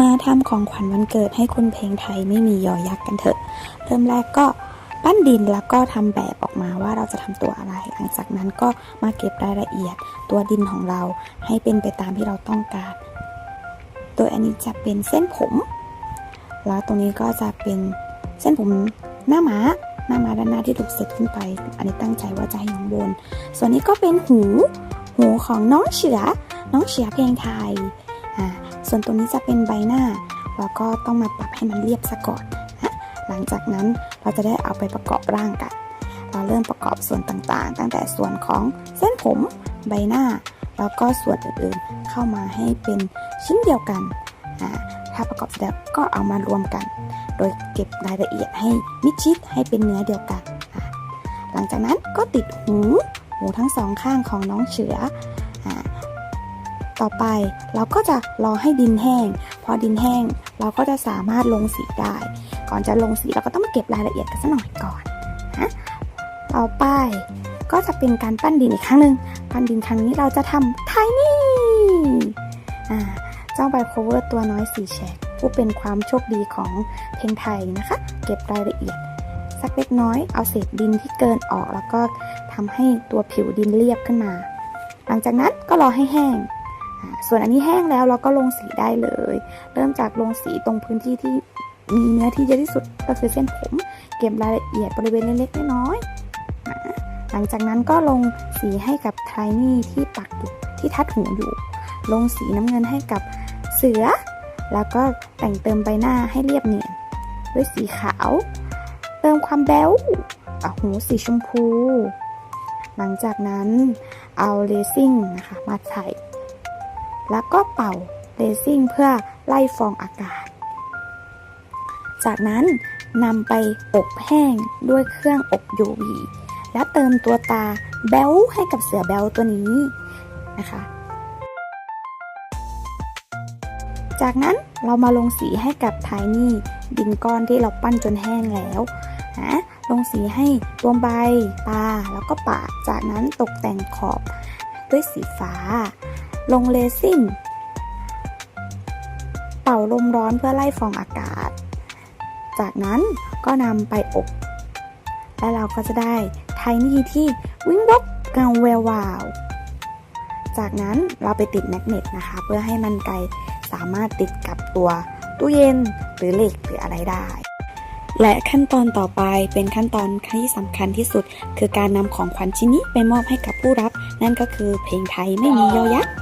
มาทำของขวัญวันเกิดให้คุณเพลงไทยไม่มียอยักษ์กันเถอะ เริ่มแรกก็ปั้นดินแล้วก็ทำแบบออกมาว่าเราจะทำตัวอะไร หลังจากนั้นก็มาเก็บรายละเอียดตัวดินของเราให้เป็นไปตามที่เราต้องการตัวอันนี้จะเป็นเส้นผม แล้วตรงนี้ก็จะเป็นเส้นผมหน้าม้าหน้าม้าด้านหน้าที่ถูกเซตขึ้นไป อันนี้ตั้งใจว่าจะให้อยู่ข้างบน ส่วนนี้ก็เป็นหู หูของน้องเสือ น้องเสือเพลงไทย ส่วนตรงนี้จะเป็นใบหน้าแล้วก็ต้องมาปรับให้มันเรียบซะก่อนนะหลังจากนั้นเราจะได้เอาไปประกอบร่างกัน เราเริ่มประกอบส่วนต่างๆ ตั้งแต่ส่วนของเส้นผมใบหน้า แล้วก็ส่วนอื่นๆเข้ามาให้เป็นชิ้นเดียวกันถ้าประกอบเสร็จแล้วก็เอามารวมกัน โดยเก็บรายละเอียดให้มิดชิดให้เป็นเนื้อเดียวกัน หลังจากนั้นก็ติดหูหูทั้งสองข้างของน้องเฉืออ่า ต่อไปเราก็จะรอให้ดินแห้ง พอดินแห้งเราก็จะสามารถลงสีได้ ก่อนจะลงสีเราก็ต้องมาเก็บรายละเอียดกันสักหน่อยก่อนนะต่อไปก็จะเป็นการปั้นดินอีกครั้งหนึ่งปั้นดินครั้งนี้เราจะทำไทนี่เจ้าไบโคเวอร์ตัวน้อยสีแฉกผู้เป็นความโชคดีของเพลงไทยนะคะ เก็บรายละเอียด สักเล็กน้อยเอาเศษดินที่เกินออก แล้วก็ทำให้ตัวผิวดินเรียบขึ้นมา หลังจากนั้นก็รอให้แห้ง ส่วนอันนี้แห้งแล้วเราก็ลงสีได้เลย เริ่มจากลงสีตรงพื้นที่ที่มีเนื้อที่เยอะที่สุดก็คือเส้นผม เก็บรายละเอียดบริเวณเล็กๆน้อยๆหลังจากนั้นก็ลงสีให้กับไทนี่ที่ปักอยู่ที่ทัดหูอยู่ ลงสีน้ำเงินให้กับเสือ แล้วก็แต่งเติมใบหน้าให้เรียบเนียนด้วยสีขาว เติมความแบ๊วหูสีชมพู หลังจากนั้นเอาเลซิ่งนะคะมาใส่ แล้วก็เป่าเลซิ่งเพื่อไล่ฟองอากาศ จากนั้นนำไปอบแห้งด้วยเครื่องอบ UV และเติมตัวตาแบ๊วให้กับเสือแบ๊วตัวนี้นะคะ จากนั้นเรามาลงสีให้กับไทนี่ดินก้อนที่เราปั้นจนแห้งแล้วนะลงสีให้ตัวใบ ตา แล้วก็ปาก จากนั้นตกแต่งขอบด้วยสีฟ้า ลงเลซิ่งเป่าลมร้อนเพื่อไล่ฟองอากาศ จากนั้นก็นำไปอบ และเราก็จะได้ไทนี่ที่วิ่งวบเงาแวววาว จากนั้นเราไปติดแมกเนตนะคะ เพื่อให้มันไกลสามารถติดกับตัวตู้เย็นหรือเหล็กหรืออะไรได้ และขั้นตอนต่อไปเป็นขั้นตอนที่สำคัญที่สุด คือการนำของขวัญชิ้นนี้ไปมอบให้กับผู้รับ นั่นก็คือเพลงไทยไม่มียอยักษ์